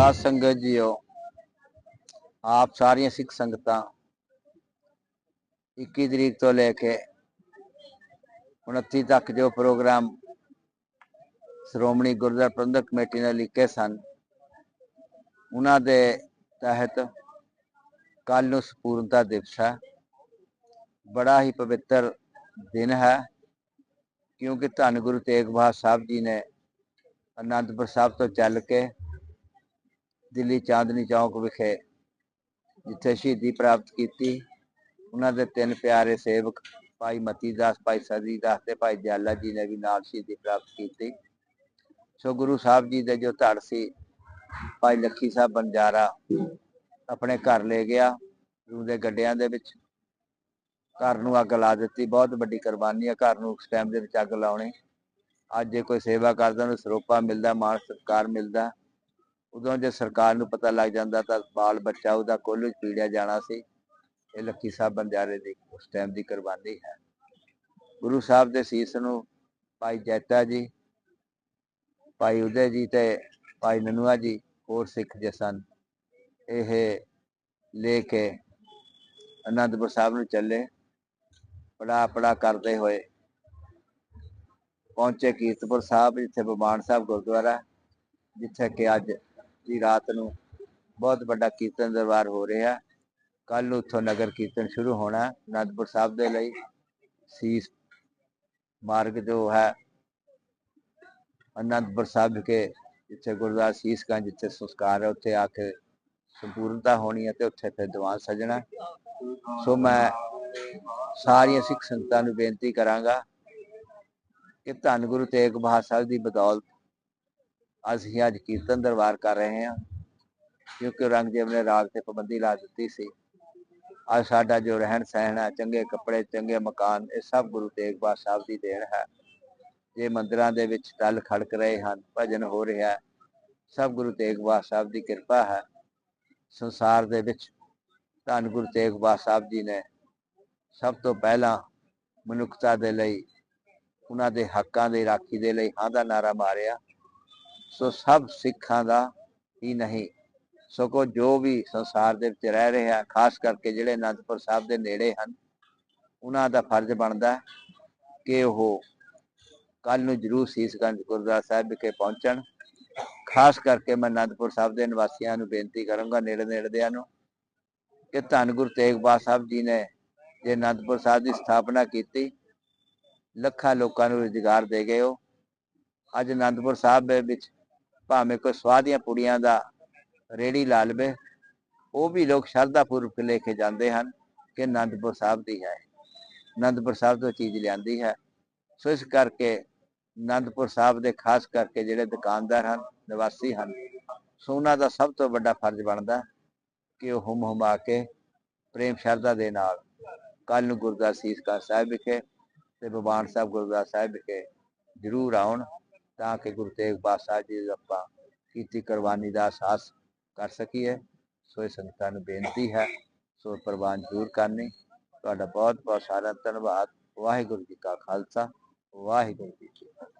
ਸਾਧ ਸੰਗਤ ਜੀਓ, ਆਪ ਸਾਰੀਆਂ ਸਿੱਖ ਸੰਗਤਾਂ 21 ਤਰੀਕ ਤੋਂ ਲੈ ਕੇ 29 ਤੱਕ ਜੋ ਪ੍ਰੋਗਰਾਮ ਸ਼੍ਰੋਮਣੀ ਗੁਰਦੁਆਰਾ ਪ੍ਰਬੰਧਕ ਕਮੇਟੀ ਨੇ ਲਿਖੇ ਸਨ, ਉਹਨਾਂ ਦੇ ਤਹਿਤ ਕੱਲ ਨੂੰ ਸਪੂਰਨਤਾ ਦਿਵਸ ਹੈ। ਬੜਾ ਹੀ ਪਵਿੱਤਰ ਦਿਨ ਹੈ, ਕਿਉਂਕਿ ਧੰਨ ਗੁਰੂ ਤੇਗ ਬਹਾਦਰ ਸਾਹਿਬ ਜੀ ਨੇ ਅਨੰਦਪੁਰ ਸਾਹਿਬ ਤੋਂ ਚੱਲ ਕੇ ਦਿੱਲੀ ਚਾਂਦਨੀ ਚੌਕ ਵਿਖੇ, ਜਿੱਥੇ ਸ਼ਹੀਦੀ ਪ੍ਰਾਪਤ ਕੀਤੀ। ਉਹਨਾਂ ਦੇ ਤਿੰਨ ਪਿਆਰੇ ਸੇਵਕ, ਭਾਈ ਮਤੀ ਦਾਸ ਭਾਈ ਸਦੀ ਦਾਸ ਤੇ ਭਾਈ ਦਿਆਲਾ ਜੀ ਨੇ ਵੀ ਨਾਲ ਸ਼ਹੀਦੀ ਪ੍ਰਾਪਤ ਕੀਤੀ। ਸੋ ਗੁਰੂ ਸਾਹਿਬ ਜੀ ਦੇ ਜੋ ਧੜ ਸੀ, ਭਾਈ ਲੱਖੀ ਸਾਹਿਬ ਬੰਜਾਰਾ ਆਪਣੇ ਘਰ ਲੈ ਗਿਆ, ਗੁਰੂ ਦੇ ਗੱਡਿਆਂ ਦੇ ਵਿੱਚ। ਘਰ ਨੂੰ ਅੱਗ ਲਾ ਦਿੱਤੀ, ਬਹੁਤ ਵੱਡੀ ਕੁਰਬਾਨੀ ਆ ਘਰ ਨੂੰ, ਉਸ ਟਾਈਮ ਦੇ ਵਿੱਚ ਅੱਗ ਲਾਉਣੀ। ਅੱਜ ਜੇ ਕੋਈ ਸੇਵਾ ਕਰਦਾ ਉਹਨੂੰ ਸਰੋਪਾ ਮਿਲਦਾ, ਮਾਣ ਸਤਿਕਾਰ ਮਿਲਦਾ। ਉਦੋਂ ਜੇ ਸਰਕਾਰ ਨੂੰ ਪਤਾ ਲੱਗ ਜਾਂਦਾ ਤਾਂ ਬਾਲ ਬੱਚਾ ਉਹਦਾ ਕੋਲੂ ਪੀੜਿਆ ਜਾਣਾ ਸੀ। ਇਹ ਲੱਕੀ ਸਾਹਿਬ ਬੰਜਾਰੇ ਦੀ ਉਸ ਟਾਈਮ ਦੀ ਕੁਰਬਾਨੀ ਹੈ। ਗੁਰੂ ਸਾਹਿਬ ਦੇ ਸੀਸ ਨੂੰ ਭਾਈ ਜੈਤਾ ਜੀ, ਭਾਈ ਉਦੈ ਜੀ ਤੇ ਭਾਈ ਨਨੂਆ ਜੀ ਹੋਰ ਸਿੱਖ ਜੇ ਸਨ। ਇਹ ਲੈ ਕੇ ਅਨੰਦਪੁਰ ਸਾਹਿਬ ਨੂੰ ਚੱਲੇ। ਪੜਾ ਪੜਾ ਕਰਦੇ ਹੋਏ ਪਹੁੰਚੇ ਕੀਰਤਪੁਰ ਸਾਹਿਬ, ਜਿੱਥੇ ਬਮਾਨ ਸਾਹਿਬ ਗੁਰਦੁਆਰਾ, ਜਿੱਥੇ ਕਿ ਅੱਜ ਦੀ ਰਾਤ ਨੂੰ ਬਹੁਤ ਵੱਡਾ ਕੀਰਤਨ ਦਰਬਾਰ ਹੋ ਰਿਹਾ। ਕੱਲ ਨੂੰ ਉੱਥੋਂ ਨਗਰ ਕੀਰਤਨ ਸ਼ੁਰੂ ਹੋਣਾ ਅਨੰਦਪੁਰ ਸਾਹਿਬ ਦੇ ਲਈ। ਸੀਸ ਮਾਰਗ ਜੋ ਹੈ, ਅਨੰਦਪੁਰ ਸਾਹਿਬ ਵਿਖੇ ਜਿੱਥੇ ਗੁਰਦੁਆਰਾ ਸੀਸਗੰਜ ਜਿੱਥੇ ਸੰਸਕਾਰ ਹੈ, ਉੱਥੇ ਆ ਕੇ ਸੰਪੂਰਨਤਾ ਹੋਣੀ ਹੈ ਤੇ ਉੱਥੇ ਫਿਰ ਦੀਵਾਨ ਸਜਣਾ। ਸੋ ਮੈਂ ਸਾਰੀਆਂ ਸਿੱਖ ਸੰਗਤਾਂ ਨੂੰ ਬੇਨਤੀ ਕਰਾਂਗਾ ਕਿ ਧੰਨ ਗੁਰੂ ਤੇਗ ਬਹਾਦਰ ਸਾਹਿਬ ਦੀ ਬਦੌਲਤ ਅਸੀਂ ਅੱਜ ਕੀਰਤਨ ਦਰਬਾਰ ਕਰ ਰਹੇ ਹਾਂ, ਕਿਉਂਕਿ ਔਰੰਗਜ਼ੇਬ ਨੇ ਰਾਗ ਤੇ ਪਾਬੰਦੀ ਲਾ ਦਿੱਤੀ ਸੀ। ਅੱਜ ਸਾਡਾ ਜੋ ਰਹਿਣ ਸਹਿਣ ਹੈ, ਚੰਗੇ ਕੱਪੜੇ, ਚੰਗੇ ਮਕਾਨ, ਇਹ ਸਭ ਗੁਰੂ ਤੇਗ ਬਹਾਦਰ ਸਾਹਿਬ ਦੀ ਦੇਣ ਹੈ। ਜੇ ਮੰਦਰਾਂ ਦੇ ਵਿੱਚ ਟਲ ਖੜਕ ਰਹੇ ਹਨ, ਭਜਨ ਹੋ ਰਿਹਾ ਸਭ ਗੁਰੂ ਤੇਗ ਬਹਾਦਰ ਸਾਹਿਬ ਦੀ ਕਿਰਪਾ ਹੈ। ਸੰਸਾਰ ਦੇ ਵਿੱਚ ਧੰਨ ਗੁਰੂ ਤੇਗ ਬਹਾਦਰ ਸਾਹਿਬ ਜੀ ਨੇ ਸਭ ਤੋਂ ਪਹਿਲਾਂ ਮਨੁੱਖਤਾ ਦੇ ਲਈ, ਉਹਨਾਂ ਦੇ ਹੱਕਾਂ ਦੀ ਰਾਖੀ ਦੇ ਲਈ ਹਾਂ ਦਾ ਨਾਰਾ ਮਾਰਿਆ। ਸੋ ਸਭ ਸਿੱਖਾਂ ਦਾ ਹੀ ਨਹੀਂ, ਸਗੋਂ ਜੋ ਵੀ ਸੰਸਾਰ ਦੇ ਵਿੱਚ ਰਹਿ ਰਿਹਾ ਖਾਸ ਕਰਕੇ ਜਿਹੜੇ ਅਨੰਦਪੁਰ ਸਾਹਿਬ ਦੇ ਨੇੜੇ ਹਨ, ਉਹਨਾਂ ਦਾ ਫਰਜ਼ ਬਣਦਾ ਕਿ ਉਹ ਕੱਲ ਨੂੰ ਜਰੂਰ ਸੀਸਗੰਜ ਗੁਰਦੁਆਰਾ ਸਾਹਿਬ ਵਿਖੇ ਪਹੁੰਚਣ। ਖਾਸ ਕਰਕੇ ਮੈਂ ਅਨੰਦਪੁਰ ਸਾਹਿਬ ਦੇ ਨਿਵਾਸੀਆਂ ਨੂੰ ਬੇਨਤੀ ਕਰਾਂਗਾ, ਨੇੜੇ ਨੇੜਿਆਂ ਨੂੰ, ਕਿ ਧੰਨ ਗੁਰੂ ਤੇਗ ਬਹਾਦਰ ਸਾਹਿਬ ਜੀ ਨੇ ਜੇ ਅਨੰਦਪੁਰ ਸਾਹਿਬ ਦੀ ਸਥਾਪਨਾ ਕੀਤੀ, ਲੱਖਾਂ ਲੋਕਾਂ ਨੂੰ ਰੁਜ਼ਗਾਰ ਦੇ ਗਏ ਉਹ। ਅੱਜ ਅਨੰਦਪੁਰ ਸਾਹਿਬ ਦੇ ਵਿੱਚ ਭਾਵੇਂ ਕੋਈ ਸਵਾਹ ਦੀਆਂ ਪੁੜੀਆਂ ਦਾ ਰੇੜੀ ਲਾ ਲਵੇ, ਉਹ ਵੀ ਲੋਕ ਸ਼ਰਧਾ ਪੂਰਵਕ ਲੈ ਕੇ ਜਾਂਦੇ ਹਨ ਕਿ ਅਨੰਦਪੁਰ ਸਾਹਿਬ ਦੀ ਹੈ। ਅਨੰਦਪੁਰ ਸਾਹਿਬ ਤੋਂ ਚੀਜ਼ ਲਿਆਂਦੀ ਹੈ। ਸੋ ਇਸ ਕਰਕੇ ਅਨੰਦਪੁਰ ਸਾਹਿਬ ਦੇ ਖਾਸ ਕਰਕੇ ਜਿਹੜੇ ਦੁਕਾਨਦਾਰ ਹਨ, ਨਿਵਾਸੀ ਹਨ, ਸੋ ਉਹਨਾਂ ਦਾ ਸਭ ਤੋਂ ਵੱਡਾ ਫਰਜ਼ ਬਣਦਾ ਕਿ ਉਹ ਹੁਮ ਹੁਮਾ ਕੇ ਪ੍ਰੇਮ ਸ਼ਰਧਾ ਦੇ ਨਾਲ ਕੱਲ ਨੂੰ ਗੁਰਦੁਆਰਾ ਸੀਸਗੰਜ ਸਾਹਿਬ ਵਿਖੇ ਤੇ ਬਵਾਨ ਸਾਹਿਬ ਗੁਰਦੁਆਰਾ ਸਾਹਿਬ ਵਿਖੇ ਜ਼ਰੂਰ ਆਉਣ। ਤਾਂ ਕਿ ਗੁਰੂ ਤੇਗ ਬਹਾਦਰ ਜੀ ਦੀ ਆਪਾਂ ਕੀਤੀ ਕੁਰਬਾਨੀ ਦਾ ਅਹਿਸਾਸ ਕਰ ਸਕੀਏ। ਸੋ ਇਹ ਸੰਗਤਾਂ ਨੂੰ ਬੇਨਤੀ ਹੈ, ਸੋ ਪ੍ਰਵਾਨ ਜ਼ਰੂਰ ਕਰਨੀ। ਤੁਹਾਡਾ ਬਹੁਤ ਬਹੁਤ ਸਾਰਾ ਧੰਨਵਾਦ। ਵਾਹਿਗੁਰੂ ਜੀ ਕਾ ਖਾਲਸਾ, ਵਾਹਿਗੁਰੂ ਜੀ ਕੀ ਫਤਿਹ।